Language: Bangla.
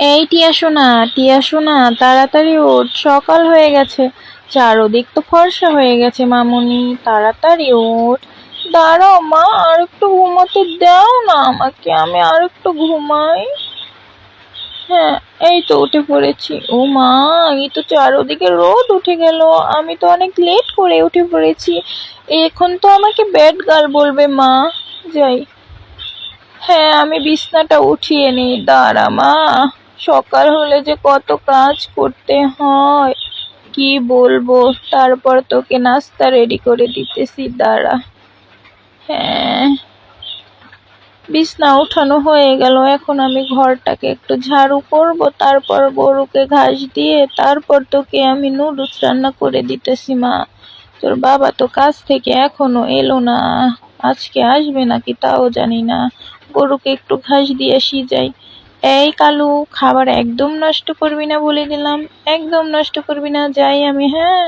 এই টিয়া শোনা টিয়া শোনা তাড়াতাড়ি ওঠ সকাল হয়ে গেছে। চারোদিক তো ফর্সা হয়ে গেছে, মামুনি, তাড়াতাড়ি ওঠ দাঁড়াও, মা, আর একটু ঘুমাতে দাও না আমাকে, আমি আর একটু ঘুমাই। হ্যাঁ এই তো উঠে পড়েছি। ও মা, এই তো চারোদিকে রোদ উঠে গেল। আমি তো অনেক লেট করে উঠে পড়েছি। এখন তো আমাকে ব্যাড গার্ল বলবে, মা। যাই। হ্যাঁ আমি বিছনাটা উঠিয়ে নিই। দাঁড়া, মা। সকাল হলে যে কত কাজ করতে হয়। কি বলব? তারপর তোকে নাস্তা রেডি করে দিতেছি, দাঁড়া। হ্যাঁ। বিছনা উঠানো হয়ে গেল। এখন আমি ঘরটাকে একটু ঝাড়ু করব, তারপর গরুকে ঘাস দিয়ে, তারপর তোকে আমি নুডলস রান্না করে দিতেছি, মা। তোর বাবা তো কাজ থেকে এখনও এলো না। আজকে আসবে নাকি তাও জানি না। গরুকে একটু ঘাস দিয়ে আসি যাই এই কালু, খাবার একদম নষ্ট করবি না বলে দিলাম। একদম নষ্ট করবি না, যাই আমি হ্যাঁ?